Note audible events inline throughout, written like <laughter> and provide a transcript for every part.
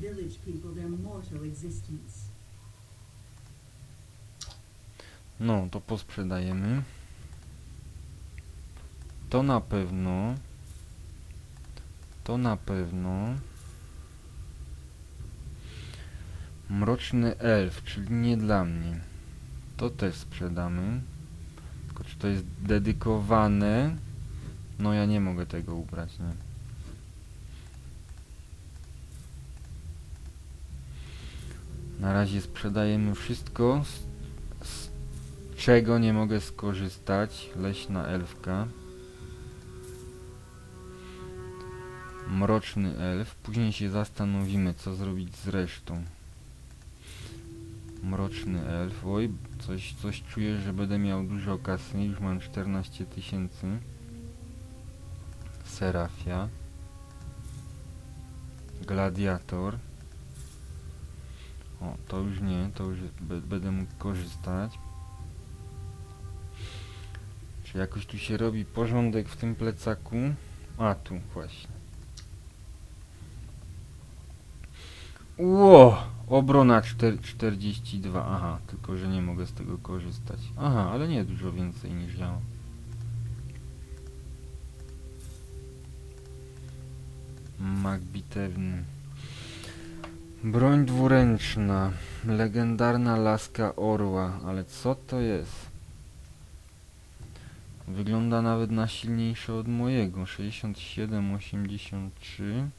village people their mortal existence. No, to posprzedajemy. To na pewno. To na pewno. Mroczny elf, czyli nie dla mnie. To też sprzedamy. Tylko czy to jest dedykowane? No ja nie mogę tego ubrać, nie. Na razie sprzedajemy wszystko, z, z czego nie mogę skorzystać. Leśna elfka. Mroczny elf. Później się zastanowimy, co zrobić z resztą. Mroczny elf. Oj, coś, coś czuję, że będę miał dużo kasy. Już mam 14 tysięcy. Serafia. Gladiator. O, to już nie, to już będę mógł korzystać. Czy jakoś tu się robi porządek w tym plecaku? A, tu właśnie. Ło! Obrona czter- 42. Aha, tylko że nie mogę z tego korzystać. Aha, ale nie dużo więcej niż ja. Mak bitewny. Broń dwuręczna. Legendarna laska orła. Ale co to jest? Wygląda nawet na silniejsze od mojego. 67, 83.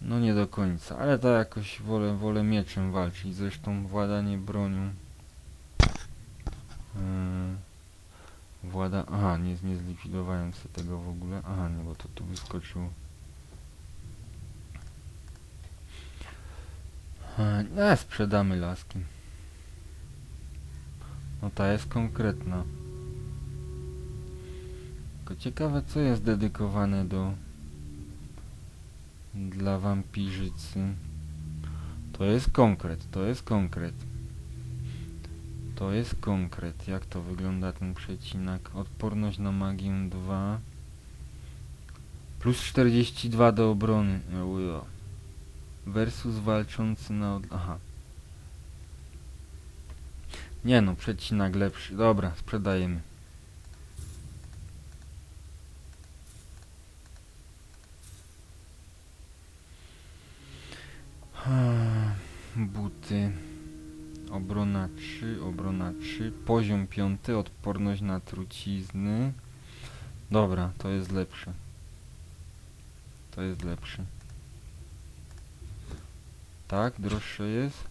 No nie do końca, ale to jakoś wolę, wolę mieczem walczyć. Zresztą władanie bronią. Yy, włada... Aha, nie, nie zlikwidowałem sobie tego w ogóle. Aha, nie, bo to tu wyskoczyło. E, sprzedamy laski. No ta jest konkretna. Tylko ciekawe co jest dedykowane do dla wampirzycy. To jest konkret, to jest konkret. To jest konkret. Jak to wygląda ten przecinak? Odporność na magię 2. Plus 42 do obrony. Ujo. Versus walczący na od... Aha. Nie no, przecinak lepszy. Dobra, sprzedajemy. Buty. Obrona 3, obrona 3. Poziom 5, odporność na trucizny. Dobra, to jest lepsze. To jest lepsze. Tak, droższe jest.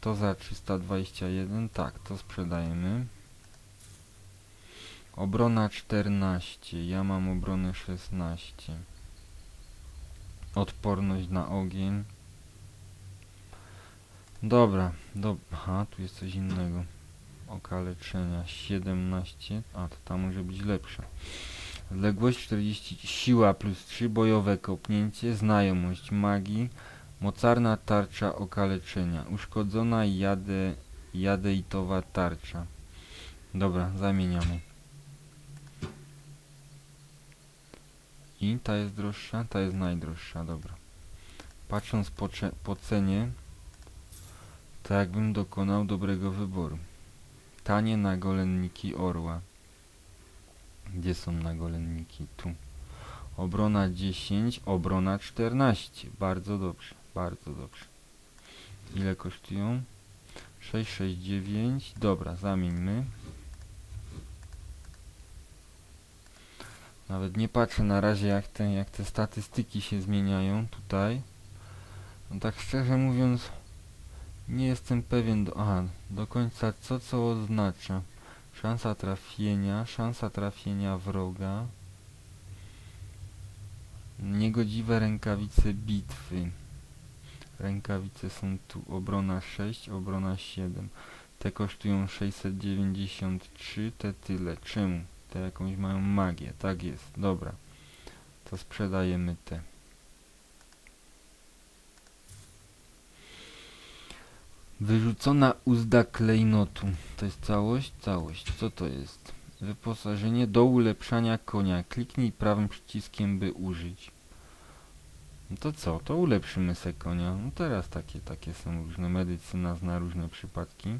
To za 321, tak, to sprzedajemy. Obrona 14, ja mam obronę 16. Odporność na ogień. Dobra, do... Aha, tu jest coś innego. Okaleczenia 17. A, to tam może być lepsze. Odległość 40, siła plus 3, bojowe kopnięcie, znajomość magii, mocarna tarcza okaleczenia, uszkodzona jade, jadejtowa tarcza. Dobra, zamieniamy. I ta jest droższa, ta jest najdroższa, dobra. Patrząc po, po cenie, to jakbym dokonał dobrego wyboru. Tanie nagolenniki orła. Gdzie są nagolenniki? Tu. Obrona 10, obrona 14. Bardzo dobrze, bardzo dobrze. Ile kosztują? 669. Dobra, zamieńmy. Nawet nie patrzę na razie jak te, jak te statystyki się zmieniają tutaj. No tak szczerze mówiąc nie jestem pewien do, aha, do końca co co oznacza. Szansa trafienia, szansa trafienia wroga. Niegodziwe rękawice bitwy. Rękawice są tu obrona 6, obrona 7. Te kosztują 693, te tyle. Czemu? Te jakąś mają magię. Tak jest, dobra. To sprzedajemy te. Wyrzucona uzda klejnotu. To jest całość? Całość. Co to jest? Wyposażenie do ulepszania konia. Kliknij prawym przyciskiem, by użyć. No to co? To ulepszymy se konia. No teraz takie, takie są różne. Medycyna zna różne przypadki.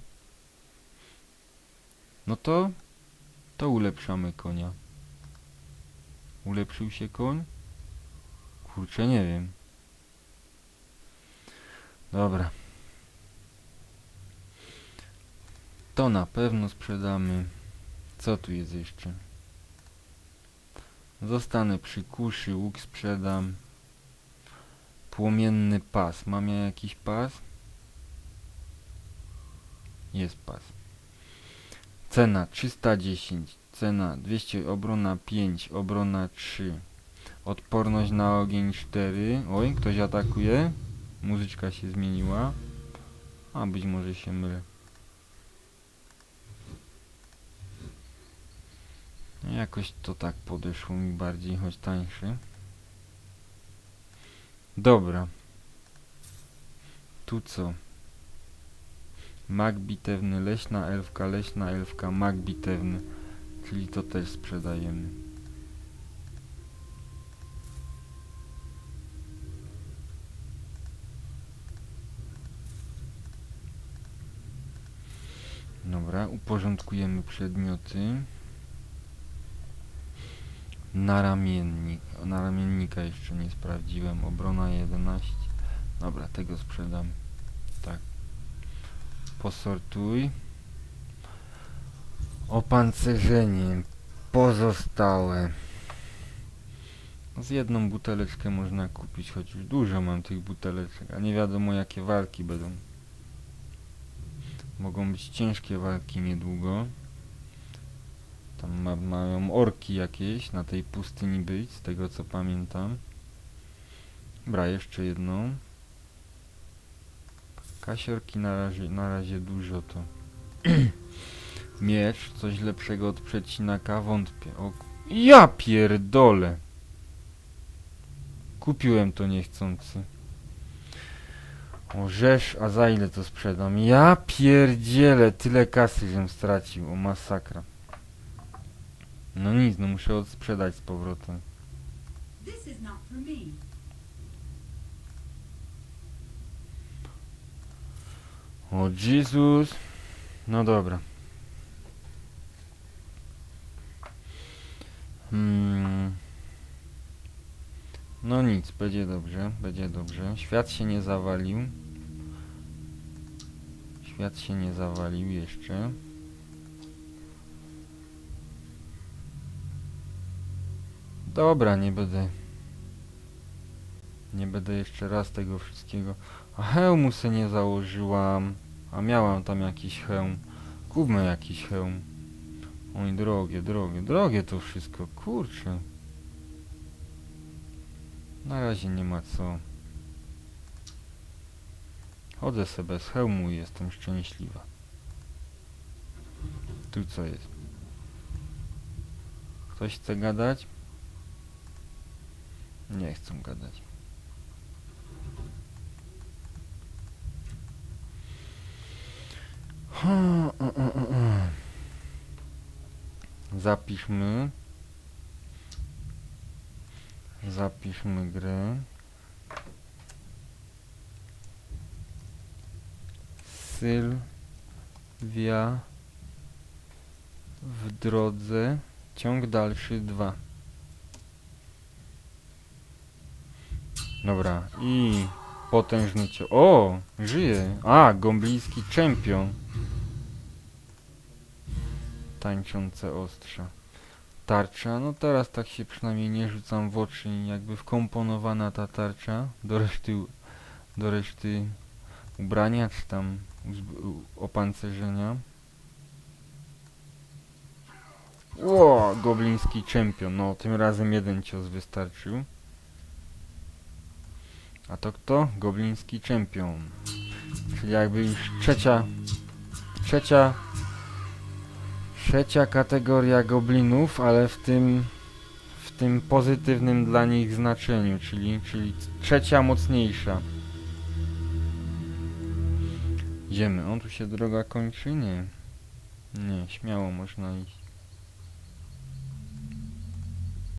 No to... To ulepszamy konia. Ulepszył się koń? Kurczę, nie wiem. Dobra. To na pewno sprzedamy. Co tu jest jeszcze? Zostanę przy kuszy, łuk sprzedam. Płomienny pas. Mam ja jakiś pas? Jest pas. Cena 310. Cena 200, obrona 5, obrona 3. Odporność na ogień 4. Oj, ktoś atakuje. Muzyczka się zmieniła. A być może się mylę. Jakoś to tak podeszło mi bardziej, choć tańszy. Dobra. Tu co? Mak bitewny, leśna elfka, leśna elfka, mak bitewny. Czyli to też sprzedajemy. Dobra, uporządkujemy przedmioty. Naramiennik. O, naramiennika jeszcze nie sprawdziłem. Obrona 11. Dobra, tego sprzedam. Tak. Posortuj. Opancerzenie. Pozostałe. Z jedną buteleczkę można kupić, choć już dużo mam tych buteleczek, a nie wiadomo jakie walki będą. Mogą być ciężkie walki niedługo. Tam ma, mają orki jakieś na tej pustyni być, z tego co pamiętam. Dobra, jeszcze jedną. Kasiorki na razie, na razie dużo to. <clears throat> Miecz, coś lepszego od przecinaka, wątpię. O, ja pierdolę! Kupiłem to niechcący. O, rzesz, a za ile to sprzedam? Ja pierdzielę, tyle kasy, żem stracił, o masakra. No nic, no muszę odsprzedać z powrotem. This is not for me. O Jezus. No dobra. Hmm. No nic, będzie dobrze, będzie dobrze. Świat się nie zawalił. Świat się nie zawalił jeszcze. Dobra, nie będę. Nie będę jeszcze raz tego wszystkiego. A hełmu se nie założyłam. A miałam tam jakiś hełm. Kupmy jakiś hełm. Oj, drogie, drogie, drogie to wszystko, kurczę. Na razie nie ma co. Chodzę se bez hełmu i jestem szczęśliwa. Tu co jest? Ktoś chce gadać? Nie chcą gadać. Zapiszmy. Zapiszmy grę. Sylwia w drodze. Ciąg dalszy 2. Dobra, i potężny cio... O! Żyje! A, gomblijski czempion. Tańczące ostrza. Tarcza, no teraz tak się przynajmniej nie rzucam w oczy, jakby wkomponowana ta tarcza do reszty, do reszty ubrania, czy tam opancerzenia. Ło, gobliński czempion, no tym razem jeden cios wystarczył. A to kto? Gobliński czempion. Czyli jakby już trzecia, trzecia Trzecia kategoria goblinów, ale w tym w tym pozytywnym dla nich znaczeniu, czyli, czyli trzecia mocniejsza. Idziemy. On tu się droga kończy? Nie. Nie, śmiało można iść.